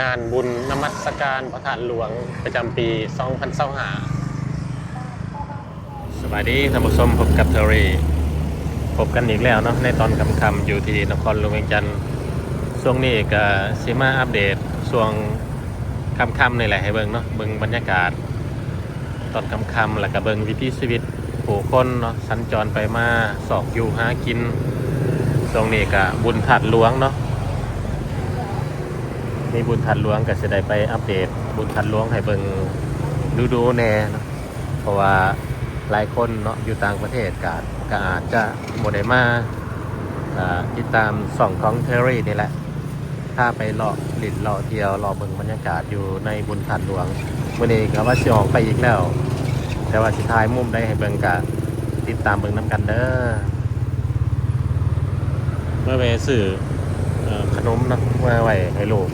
งานบุญนมัสการพระธาตุหลวงประจำปี2025สวัสดีท่านผู้ชมพบกับเทอรี่พบกันอีกแล้วเนาะในตอนคำคำๆอยู่ที่นครหลวงเวียงจันทร์ช่วงนี้ก็สิมาอัปเดตช่วงคำคำๆนี่แหละให้เบิ่งเนาะเบิ่งบรรยากาศ ตอนคำคำๆแล้วก็เบิ่งวิถีชีวิตผู้คนเนาะสัญจรไปมาสอกอยู่หากินช่วงนี้ก็บุญถัดหลวงเนาะ มีบุญทันหลวงก็จะได้ไปอัปเดตบุญทันหลวงให้เบิ่งดูดูๆแน่เนาะเพราะว่าหลายคนเนาะอยู่ต่างประเทศก็ก็อาจจะโมได้มาอ่าติดตามส่องของเทอรี่นี่แหละ ถ้าไปเลาะหลินเลาะเที่ยวเลาะเบิ่งบรรยากาศอยู่ในบุญทันหลวงวันนี้ก็ว่าสิออกไปอีกแล้ว แต่ว่าสิทายมุมได้ให้เบิ่งกะติดตามเบิ่งน้ำกันเด้อเมื่อเวสื่อเอ่อขนมเนาะมาไว้ให้ลูก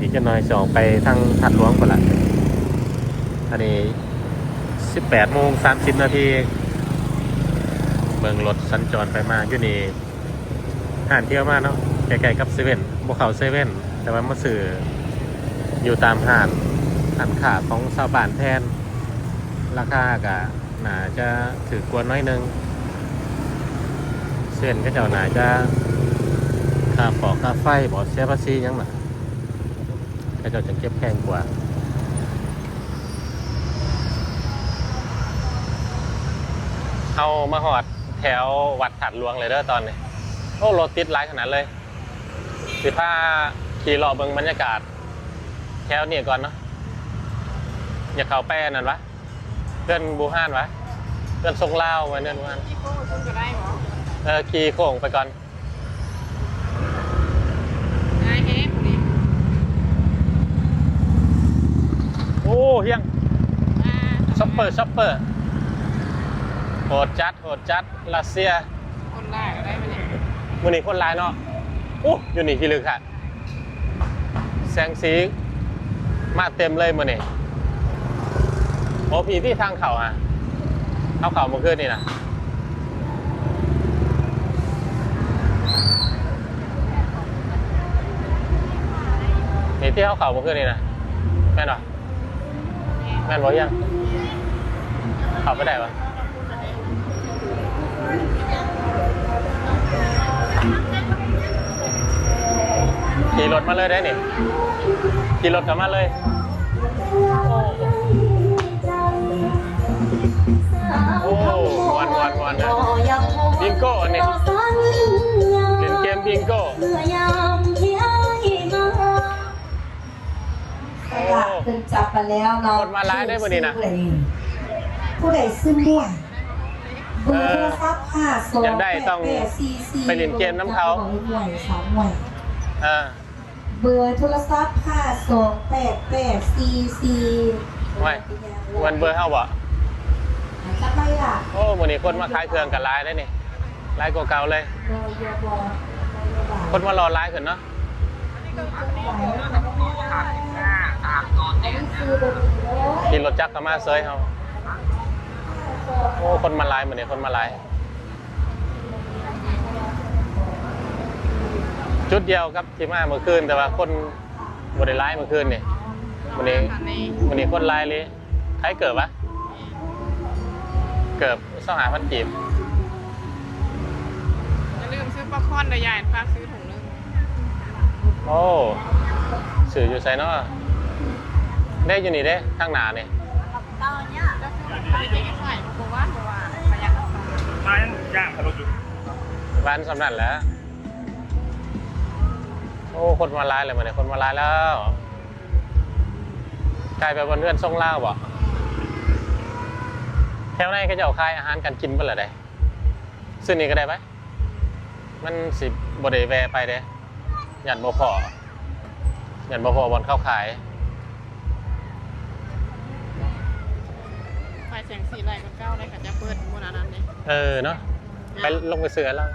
อีกจะน้อยจะออกไปทางทัดหลวงก่อนละอันนี้18โมง30นาทีเมืองรถสัญจรไปมาอยู่นี่ห่านเที่ยวมากเนาะใกล้ๆกับเซเว่นบวเขาเซเว่นแต่ว่ามาสื่ออยู่ตามห่านหันขาของชาวบ้านแทน ราคากะน่าจะถือกวนน้อยนึงเส้นก็เจ้าหนาจะค่าปอกค่าไฟบอเสียภาษียังน่ะ ก็จะจะเก็บแพงกว่าเอามาหอดแถววัดถัดหลวงเลยเด้อตอนนี้ โอ้รถติดหลายขนาดเลย สิพาขี่เลาะเบิ่งบรรยากาศ แถวนี้ก่อนเนาะอย่าเข้าแป้นั่นวะเพื่อนบูฮานวะเพื่อนทรงเล่าวมาเนื่อนวันพี่โก้คุณจะได้หรอเออขี่โค้งไปก่อน ได้เฮ้พอดี โอ้ เฮียงอ่าช็อปเปอร์ช็อปเปอร์โหดจัดโหดจัดรัสเซีย คนได้ก็ได้ไปเนี่ยวันนี้คนร้ายเนาะอู้อยู่นี่ที่ลึกค่ะแสงสีมาเต็มเลยมื่อนี่โอ้ผีที่ทางเขาอะเขาเขาเมื่อคืนนี่นะนี่ที่เขาเขาเมื่อคืนนี่นะแม่นหรอ แม่นบอกยังเขาไปได้ปะขี่รถมาเลยได้นี่ขี่รถกลับมาเลยโอ้วันวันวันนะบิงโก้อันนี้เล่นเกมบิงโก้ หลักถึงจับมาแล้วเนาะคนมาร้ายได้บ่นี่นะผู้ใดซึ่งด้วยเบอร์โทรศัพท์ห้าสองอยากได้ต้องแปดสี่สี่ไปเล่นเกมน้ำเขา หน่วยสามหน่วยเออเบอร์โทรศัพท์ห้าสองแปดแปดสี่สี่ไว้วันเบอร์เท่าบ่จะไปอะโอ้วันนี้คนมาขายเครื่องกันร้ายได้นี่ร้ายกว่าเก่าเลย เบอร์เยาบอคนมารอร้ายขึ้นเนาะคือเบอร์ ขี่รถจักรก็มาเซยเขาโอ้ คนมาร้ายเหมือนนี่คนมาร้าย จุดเดียวครับที่มาเมื่อคืนแต่ว่าคนบริร้ายเมื่อคืนนี่วันนี้อันนี้วันนี้คนร้ายเลยใครเกิดปะเกิดสองหาพันกีบอย่าลืมซื้อปลาคอนเดี๋ยวยายฝากซื้อถุงนึงโอ้สื่ออยู่ไซเนาะ ได้อยู่นี่เด้ข้างหน้านี่แล้วซื้อปลาเจ๊ใส่มาบอกว่าบอกว่าประหยัดราคามาย่างขนมอยู่บ้านสำนันแหล้ว โอ้คนมาร้ายเลยมันเนี่ยคนมาร้ายแล้วกลายไปบนเรือนทรงเล่าบ่แถวไหนก็จะเอาคายอาหารการกินเปล่าได้ซื้อนี่ก็ได้ไหมมันสิบไดแวะไปเด้ยันบ่พอยันบ่พอบอลเข้าขาย ไฟแสงสีไรมันเก้าได้ค่ะจะเปิดบนอันนั้นเลยเออเนาะไปลงไปเสือแล้ว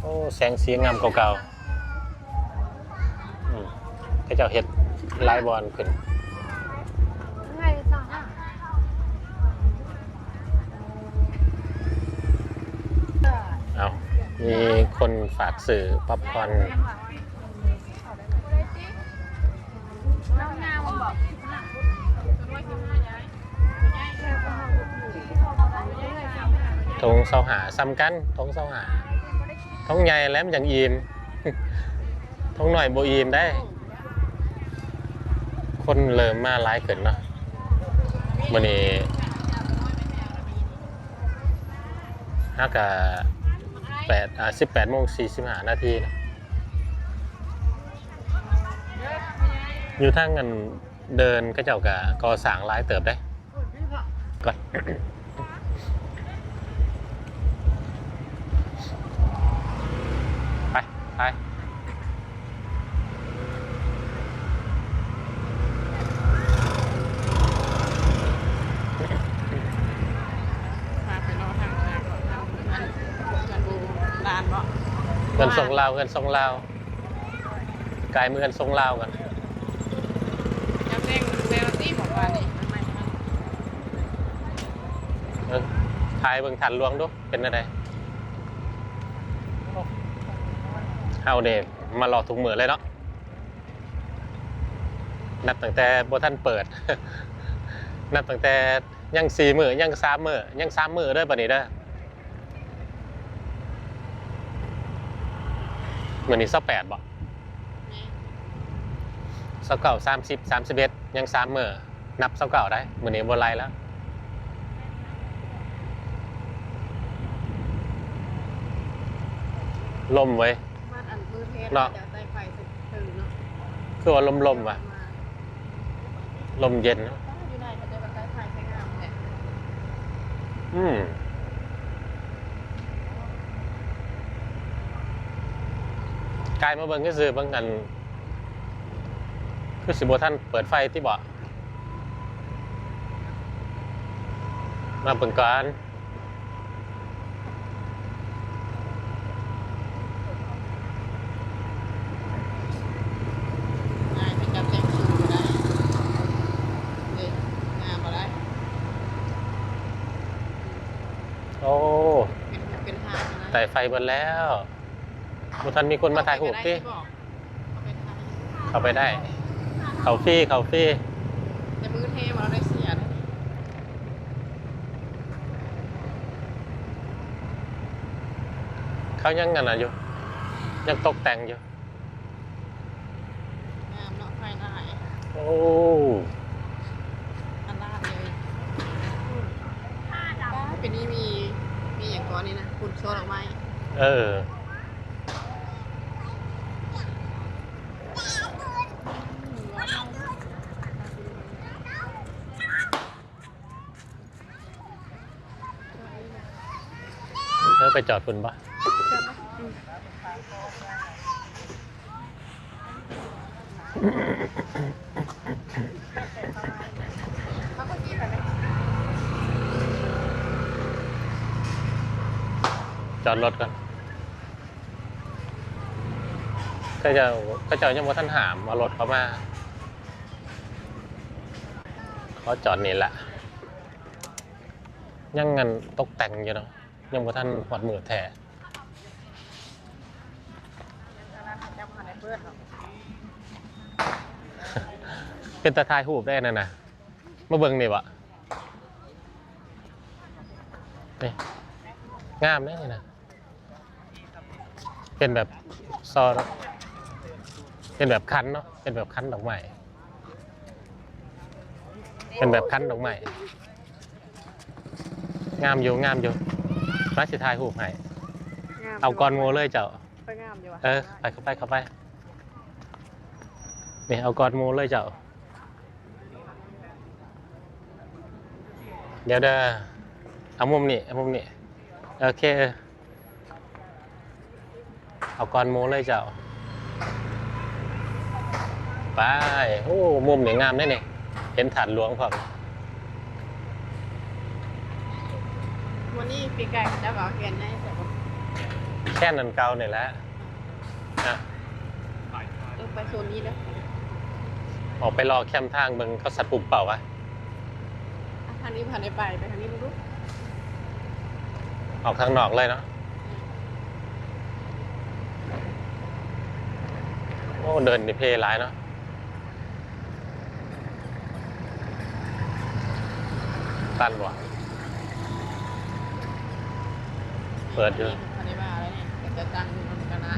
โอ้แสงสีงามเก่าๆอืมให้เจ้าเห็ดลายบอลขึ้นเอามีคนฝากสื่อป๊อปคอร์นน้องงามมันบอกตัวด้วยสิบห้าย้ายย้ายแค่ก็ห้าย้ายย้าย ทงเสาหาซ้ำกันทงเสาหาทงใหญ่แล้วมันอย่างอิ่มทงหน่อยโบอิ่มได้ คนเริ่มมาหลายขึ้นเนาะวันนี้ฮักกะแปดอ่าสิบแปดโมงสี่สิบห้านาทีนะอยู่ทางกันเดินก็เจ้ากะก่อสร้างหลายเติบได้ ก่อน ไป ไปพาไปรอทางนาก่อนทางนั้นกันบูลานบ่เงินส่งลาวเงินส่งลาวกายมือเงินส่งลาวกันยังแจ้งเวลตี้บอกว่านี่มันไม่มัน เออ ทายเบิ่งทันลวงดู เป็นอะไรเฮาเดมารอถุงมือเลยเนาะ นับตั้งแต่บท่านเปิด นับตั้งแต่ยังสี่มือยังสามมือยังสามมือเด้อบัดนี้เด้อเหมือนนี้สักแปดบ่นี่เก่าสามสิบสามสิบเอ็ดยังสามมือนับเสาเก่าได้เหมือนนี้บนไรแล้ว ลมไว้ยมาอันมือเทสเนาะ จะได้ไฟสุดถึงเนาะคือว่าลมลมๆว่ะลมเย็นเนอะอยู่ไหนก็จะแบบได้ไฟใช้งามเนี่ยอืมกายมาเบิ่งก็คือเบิ่งกัน คือสิบท่านเปิดไฟที่บ่มาเบิ่งก่อน งานเป็นกับแจ้งคิวก็ได้เด็กงานมาได้ โอ้ เป็นเป็นหางนะแต่ไฟเบิดแล้วบุท่านมีคนมาถ่ายรูปที่เอาไปได้เขาไปได้ เขาฟรี่เขาฟรี่แต่มือเทมาเราได้เสียนะเขายังกันนะอยู่ ยังตกแต่งอยู่งามเนาะไฟหน้าโอ้ อันลาดเลยเป็นนี่มีมีอย่างก่อนนี่นะคุณโชว์ดอกไม้ เออเออไปจอดคุณปะเขาก็กี้ไปไหมจอดรถก่อน ก็จะก็จะยังว่าท่านหามเอารถเขามาเขาจอดนี่แหละยังงันตกแต่งอยู่เนาะยังว่าท่านหอดมือแท้จะเป็นตาทายหูปได้นะนะมาเบิ่งนี่วะนี่งามได้นี่นะ เป็นแบบซอ เป็นแบบคันเนาะเป็นแบบคันดอกไม้เป็นแบบคันดอกไม้งามอยู่งามอยู่รัชทายหูปให้เอากอนโมเลยเจ้าไปงามอยู่อะเออไปเข้าไปเข้าไปนี่เอากอดโมเลยเจ้าเดี๋ยวเด้อเอามุมนี้เอามุมนี้โอเคเอากอนโมเลยเจ้า ไป โอ้มุมนี่งามได้เนี่ยเห็นฐานหลวงพร้อมวันนี้ปีไก่จะบอกแกนให้แต่ว่าแค่นั้นเก่าเนี่ยแหละนะต้องไปโซนนี้แล้วออกไปรอแคมทางเบิงเขาสัตว์ปุ่มเปล่าวะทางนี้ผ่านได้ไปไปทางนี้ดูดูออกทางนอกเลยเนาะโอ้เดินในเพลร้ายเนาะ สั้นบ่เปิดอยู่อันนี้มาแล้วนี่ก็จะตั้งอยู่มันกันนะ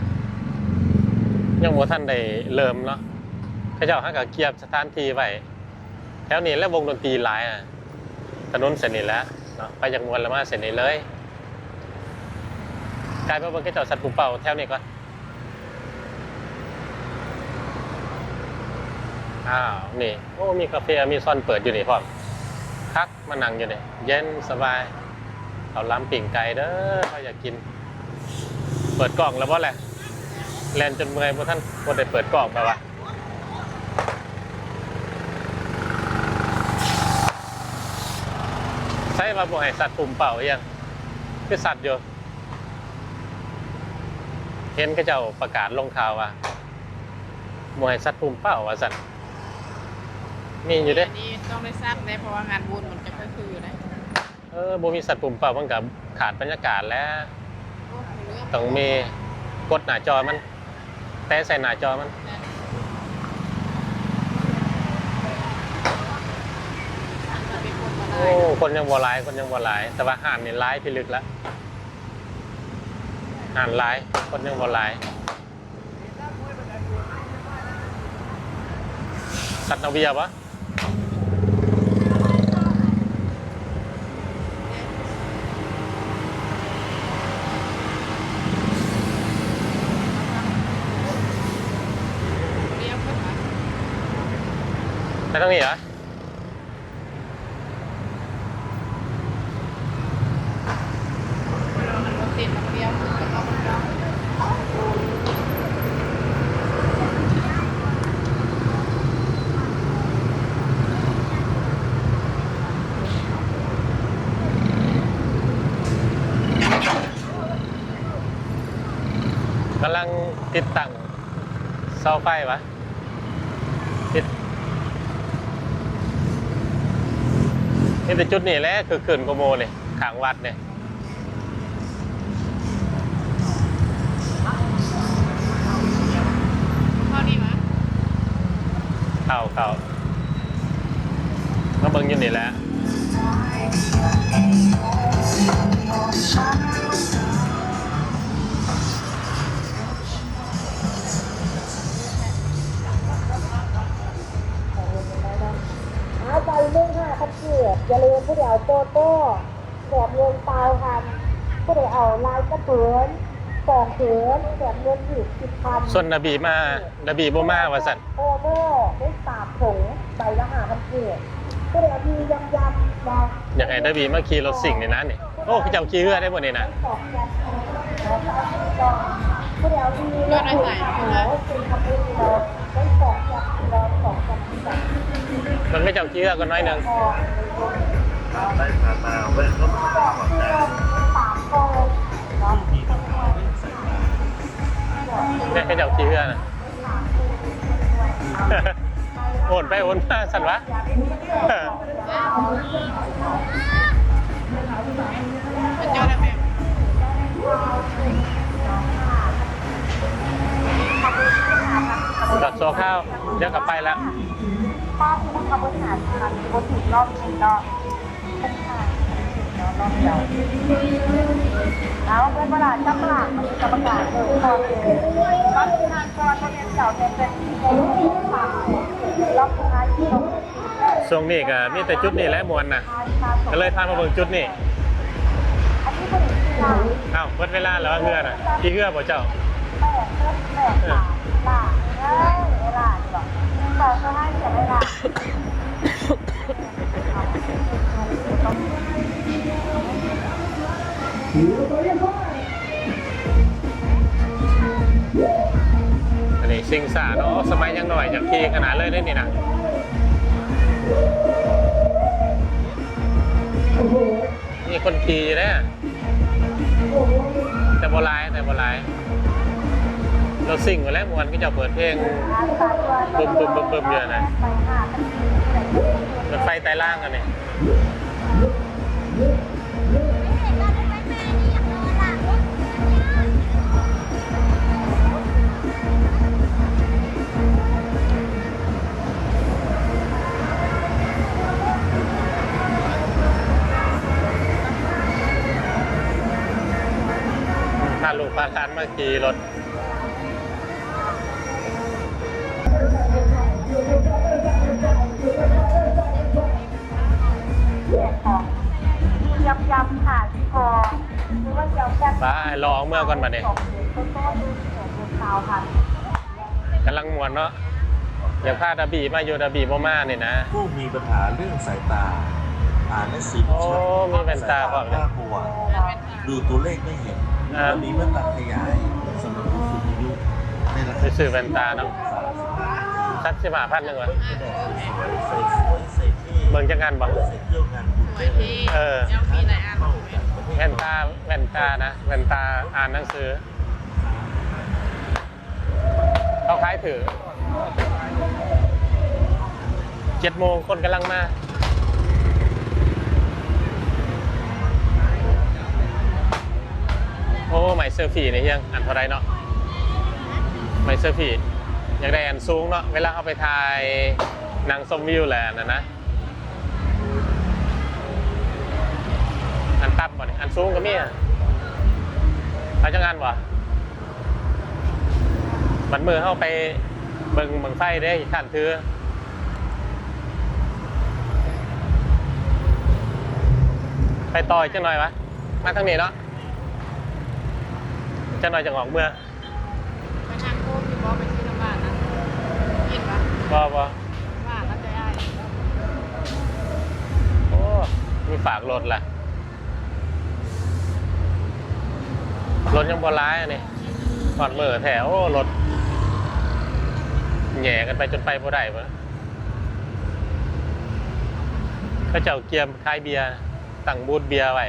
ยังบ่ท่านได้เริ่มเนาะเขาเจ้าฮักกับเกียบสถานที่ไว้แถวนี้แล้ววงดนตรีหลายอะถนนเส้นนี้แหล้วเนาะไปจากมวลแล้วมาเส้นนี้เลยกลายเป็นว่าเขาเจ้าสัตว์ปูเป่าแถวนี้ก่อนอ้าวนี่โอ้มีกาแฟมีซอนเปิดอยู่นี่พร้อมคัก มานั่งอยู่เนี่ยเย็นสบายเอาล้ำปิ่งไก่เด้อเขาอยากกิน เปิดกล่องแล้วบ่แหละแลนจนเมื่อยพราะท่านพอได้เปิดกล่องไปวะใช่มาบอกให้สัตว์ปุ่มเป่าหรือยังคือสัตว์อยู่เห็นก็เจ้าประกาศลงข่าวว่าบอให้สัตว์ปุ่มเป่าว่าสัตว์ มีอยู่เด้นนี่ต้องได้ซักได้เพราะว่างานบุญมันจะก็คือนะเออบ่มีสัตว์ปุ่มเป่ามันกับขาดบรรยากาศแล้วโอ้เรื่องต้องมีกดหน้าจอมันแต่ใส่หน้าจอมัน มันเป็นคนมาได้โอ้คนยังบ่หลายคนยังบ่หลาย แต่ว่าห่านนี่ร้ายพิลึกแล้วห่านร้ายคนยังบ่หลายสัตว์นาเวียปะ เรียกเพื่อนมา ไปทางนี้เหรอรถติดมันเรียกกับเรามันเรากำลังติดตั้งเสาไฟวะติด นี่แต่จุดนี้แหละคือเขื่อนโกโมเนี่ยขางวัดเนี่ยข้อนี้มาเข้าเข้ามาเบิ่งอยู่นี่แหละ เดียวโตโต้แถมเงินตาวพันผู้เดียวเอาลายกระเปือนสองเถือนแถมเงินอีกสิบพันส่วนนบีมา นบีบ่มาว่าสันโอโม่ได้สามถุงใบละห้าพันเกียรติผู้เดียวมียำยำนะอยากให้นบีมาขี่รถสิ่งนี่นะนี่โอ้พี่เจ้าขี่เรือได้หมดนี่นะสองยำผู้เดียวมียำถุงขาวเป็นคำพูดเราได้สองยำเราสองยำแบบมันไม่เจ้าขี่เรือก็น้อยหนึงพอ ได้ผ่านมาเว้ยรถมันก็ขอบใจสามโตเนาะไม่ให้เจ้าขี่เรือนะ โอนไปโอนมาสันวะจ้าได้ไหมกับโซข้าว เดี๋ยวกลับไปแล้ว ป้าคุณต้องบริหาทางบนถึงรอบนี้เนาะ ดียวแล้วเพื่อนเวลาจับหลักมันจะประกาศเลยตอนนี้รอบที่ห้าก่อนเขาเรียนเก่าเนี่ยเป็นที่สามรอบที่ห้าที่เราช่วงนี้ก็มีแต่จุดนี้แหละมวนนะก็เลยพามาเบิ่งจุดนี้อันนี้เป็นที่เราอ้าวหมดเวลาแล้วเรือน่ะขี่เรือบ่เจ้าแปดเพิ่มแปดสามหลาเอ้ยหลาดีกว่าแต่เขาให้เขียนได้หลา อันนี้ซิงสาเนาะสมัยยังหน่อยจากขี่ขนาดเลยได้นี่นะนี่คนขี่เนี่ยแต่โบรายแต่โบรายเราสิ่งมาแล้วมวนก็จะเปิดเพลงบึมบึมบึมบึมอยู่นะรถไฟใต้ล่างกันเนี่ยาคันมาขี่รถยำยำค่ะที่พอหรือว่ายำยำไปรอเมื่อก่อนมาเนี่ยของต้นต้นเดือนสาวค่ะกำลังมวนเนาะอย่าพลาดดาบีมาอยู่ดาบีบ่มาเนี่ยนะ ผู้มีปัญหาเรื่องสายตา อ่านหนังสือโอ้มีแว่นตาเปล่าเนี่ยน่ากลัวดูตัวเลขไม่เห็น อ่าวันนี้แว่นตาขยายสำหรับผู้สูงอายุในราไปคาซื้อแว่นตาเนาะสักสิบห้าพันหนึ่งวะเบิ้งกระแดดสวยใส่สวยใส่เท่เบิ่งจังงานบ่ใส่เที่ยวงานบุญสวยทีเออเจ้ามีหลายอันเข้ากันประเทศแว่นตาแว่นตานะแว่นตาอ่านหนังสือเขาขายถือเจ็ดโมงคนกำลังมา โอ้ไม่เซอร์ฟี่นี่ยังอันเท่าไรเนาะไม่เซอร์ฟี่อยากได้อันสูงเนาะเวลาเอาไปถ่ายนังชมวิวแหละนะนะอันต่ำบ่เนี่ยอันสูงก็มีอะเขาจะงานบ่มันมือเข้าไปเบิ่งเบิ่งไฟได้ขันถือไปต่อยจังหน่อยวะมาทางนี้เนาะ จังหน่อยจะออกเมื่อไปนั่งโค้งอยู่บ่ไปที่น้ำบ้านนะกินปะบ่บ่บ้านแล้วจะได้โอ้มีฝากรถล่ะรถยังบ่ร้ายอันนี้ก่อนมือแถวรถแหย่กันไปจนไปบ่ได้เบ่ก็เจ้าเกียมคายเบียร์ตั้งบูธเบียร์ไว้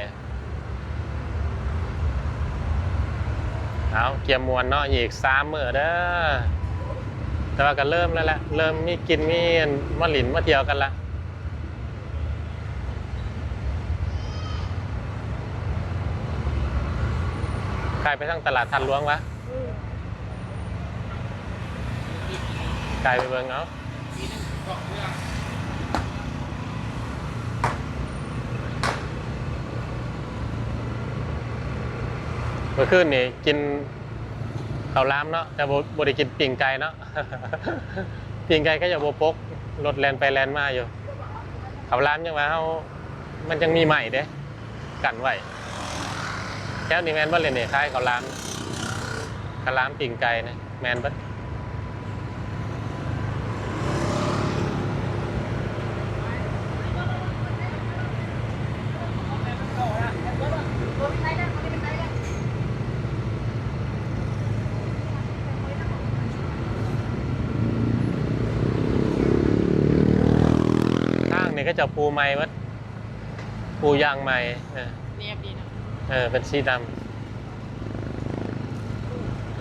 เอาเกียมมวนเนาะอีกสามมื้อเด้อแต่ว่าก็เริ่มแล้วแหละเริ่มมีกินมีมาหลินมาเที่ยวกันละกลายไปทั้งตลาดทันหลวงวะกลายไปเบิงเอา เมื่อคืนนี่กินข้าวล้ามเนาะแต่บ่ได้กินปิ่งไก่เนาะปิ่งไก่ก็อย่าบ่ปกรถแลนไปแลนมาอยู่ข้าวล้ามยังว่าเฮามันยังมีใหม่เด้กันไว้แก้วนี้แมนบ่เลยเนี่ยคล้ายข้าวล้ามข้าวล้ามปิ่งไก่นะแมนบ่ จะปูไม้วัดปูยางไม้เออเรียบดีนะเออเป็นสีดร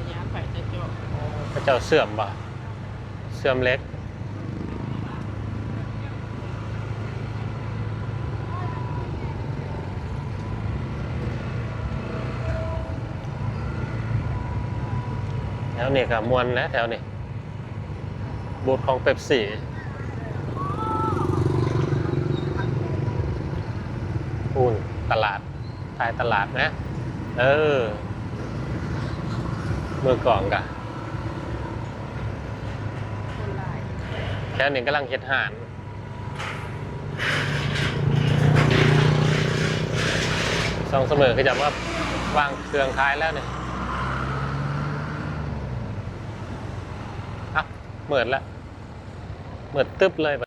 ะยะไปจะจบำก็เจ้าเสื่อมบ่เสื่อมเล็กแถวนี้ก็มวนแล้วแถวนี้บูธของเป๊ปซี่ พูนตลาดทายตลาดนะ เออ เมื่อก่อนกะแคนหลายแถวนี้กำลังเฮ็ดหานสองเสมอคือจะว่าวางเครื่องท้ายแล้วเนี่ยอะเหมือนละเหมือนตึ๊บเลย